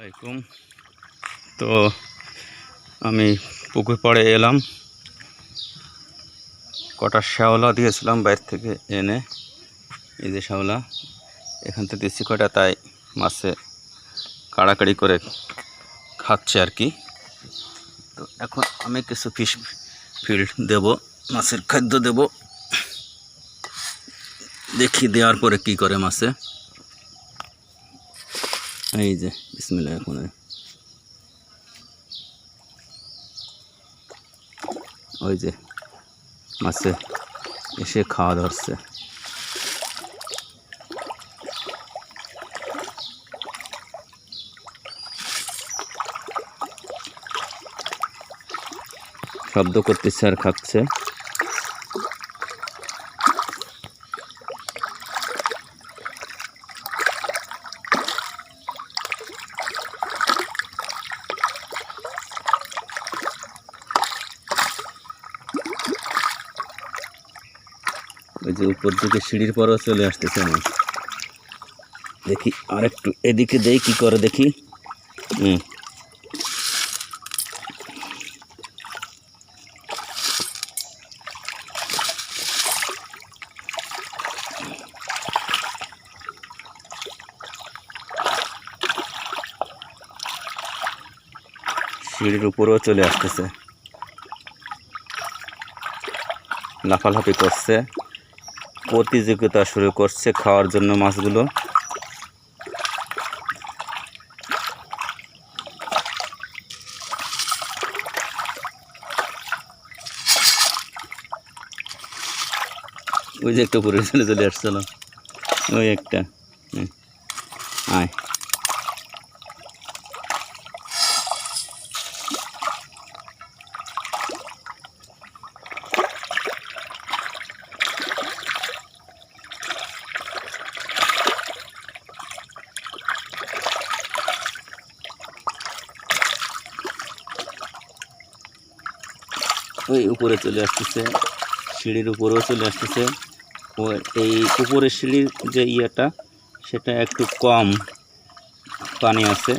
আলাইকুম। তো আমি পুকুর পাড়ে এলাম। কটা শ্যাওলা দিয়েছিলাম বাইরে থেকে এনে। এই যে শ্যাওলা, এখান থেকে দিচ্ছি কটা তাই মাছে কাড়াকাড়ি করে খাচ্ছে আর কি। তো এখন আমি কিছু ফিশ ফিল্ড দেব, মাছের খাদ্য দেব। দেখি দেওয়ার পরে কি করে মাছে। এই যে বিসমিল্লাহ এখন ওই যে মাছে এসে খাওয়া ধরছে। শব্দ করতেছে আর খাচ্ছে। ওই যে উপর দিকে সিঁড়ির পরও চলে আসতেছে আমার। দেখি আর একটু এদিকে দেই, কি করে দেখি? হুম। সিঁড়ির উপরেও চলে আসতেছে। লাফালাফি করছে। প্রতিযোগিতা শুরু করছে খাওয়ার জন্য মাছগুলো। ওই যে একটা উপরে চলে আসছিল। ওই একটা। আয়। ওই উপরে চলে আসতেছে, সিঁড়ির উপরেও চলে আসতেছে। ও এই উপরের সিঁড়ির যে ইয়েটা, সেটা একটু কম পানি আছে।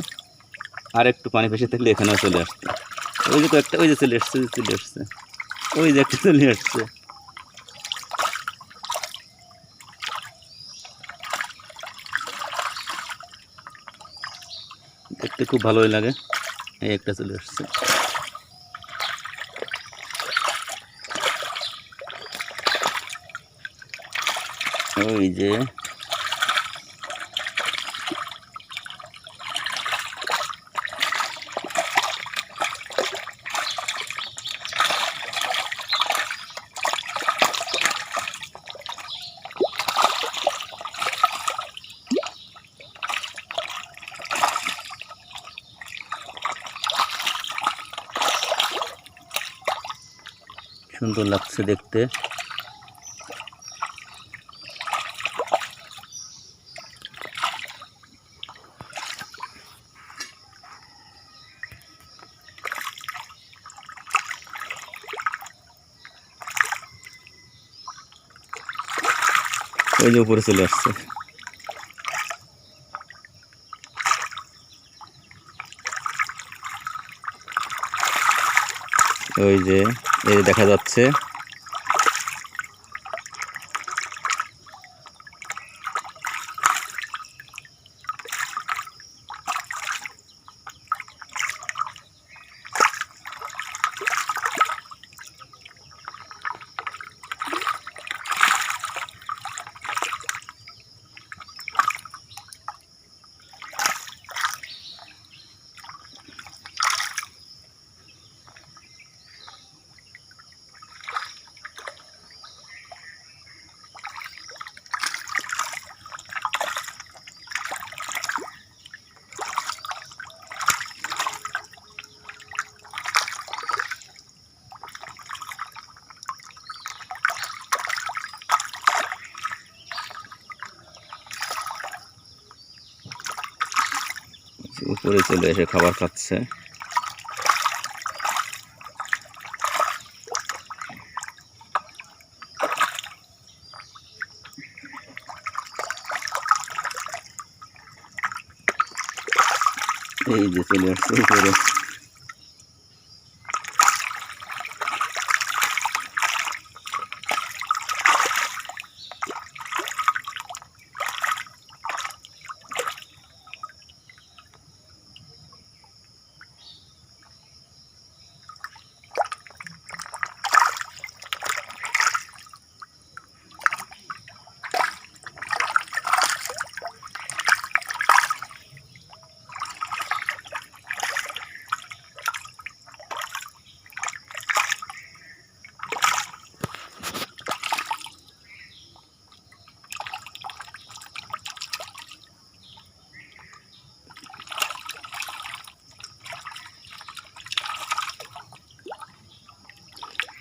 আর একটু পানি বেশি থাকলে এখানেও চলে আসছে। ওই যে একটা ওই যে চলে আসছে চলে আসছে। ওই যে একটা চলে আসছে। দেখতে খুব ভালোই লাগে। এই একটা চলে আসছে। ওই যে সুন্দর লাগছে দেখতে ওই যে উপরে চলে আসছে। ওই যে এই দেখা যাচ্ছে। উপরে চলে এসে খাবার খাচ্ছে। এই যে চলে আসছে উপরে।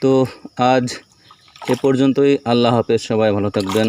তো আজ এ পর্যন্তই। আল্লাহ হাফেজ সবাই ভালো থাকবেন।